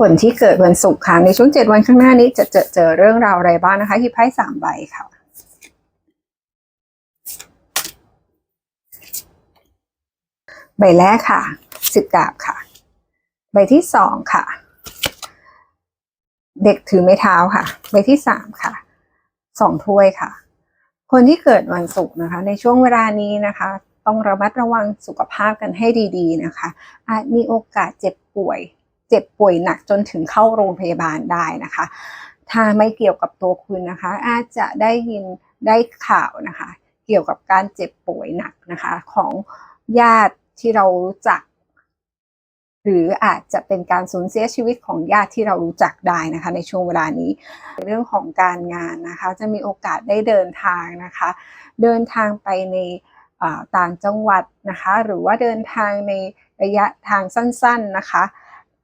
คนที่เกิดวันศุกร์ค่ะ ในช่วงเจ็ดวันข้างหน้านี้จะเจอเจอเรื่องราวอะไรบ้างนะคะหยิบไพ่สามใบค่ะ ใบแรกค่ะ สิบดาบค่ะ ใบที่สองค่ะ เด็กถือไม้เท้าค่ะ ใบที่สามค่ะ สองถ้วยค่ะ คนที่เกิดวันศุกร์นะคะ ในช่วงเวลานี้นะคะ ต้องระมัดระวังสุขภาพกันให้ดี ๆ นะคะ อาจมีโอกาสเจ็บป่วย เจ็บป่วยหนักจนถึงเข้าโรงพยาบาลได้นะคะ ถ้าไม่เกี่ยวกับตัวคุณนะคะ อาจจะได้ยินได้ข่าวนะคะ เกี่ยวกับการเจ็บป่วยหนักนะคะ ของญาติที่เรารู้จัก หรืออาจจะเป็นการสูญเสียชีวิตของญาติที่เรารู้จักได้นะคะ ในช่วงเวลานี้ เรื่องของการงานนะคะ จะมีโอกาสได้เดินทางนะคะ เดินทางไปในต่างจังหวัดนะคะ หรือว่าเดินทางในระยะทางสั้น ๆนะคะ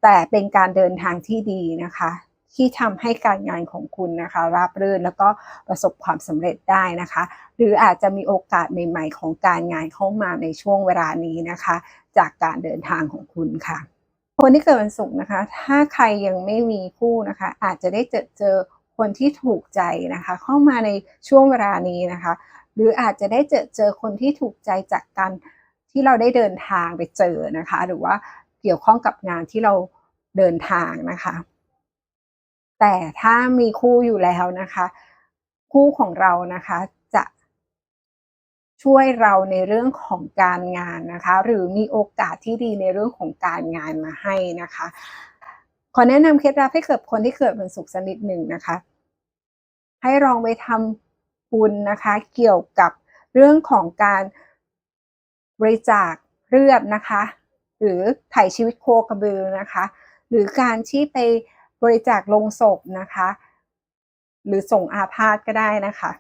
แต่เป็นการเดินทางที่ดีนะคะ ที่ทำให้การงานของคุณนะคะ ราบรื่นแล้วก็ประสบความสำเร็จได้นะคะ หรืออาจจะมีโอกาสใหม่ ๆ ของการงานเข้ามาในช่วงเวลานี้นะคะ จากการเดินทางของคุณค่ะ คนที่เกิดวันศุกร์นะคะ ถ้าใครยังไม่มีคู่นะคะ อาจจะได้เจอเจอคนที่ถูกใจนะคะ เข้ามาในช่วงเวลานี้นะคะ หรืออาจจะได้เจอเจอคนที่ถูกใจจากการที่เราได้เดินทางไปเจอนะคะ หรือว่า เกี่ยวข้องกับงานที่เราเดินทางนะคะ แต่ถ้ามีคู่อยู่แล้วนะคะ คู่ของเรานะคะจะช่วยเราในเรื่องของการงานนะคะ หรือมีโอกาสที่ดีในเรื่องของการงานมาให้นะคะ ขอแนะนำเคล็ดลับให้เกิดคนที่เกิดวันศุกร์สนิดหนึ่งนะคะ ให้ลองไปทำบุญนะคะ เกี่ยวกับเรื่องของการบริจาคเลือดนะคะ หรือไถ่ชีวิตโคกระบือนะคะ หรือการที่ไปบริจาคลงศพนะคะ หรือส่งอาพาธก็ได้นะคะ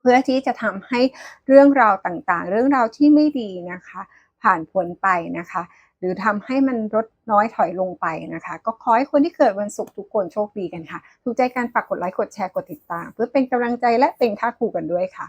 เพื่อที่จะทำให้เรื่องราวต่างๆ เรื่องราวที่ไม่ดีนะคะ ผ่านพ้นไปนะคะ หรือทำให้มันลดน้อยถอยลงไปนะคะ ก็ขอให้คนที่เกิดวันศุกร์ทุกคนโชคดีกันค่ะ ถูกใจการฝากกดไลค์กดแชร์กดติดตาม เพื่อเป็นกำลังใจและเป็นค่าครูกันด้วยค่ะ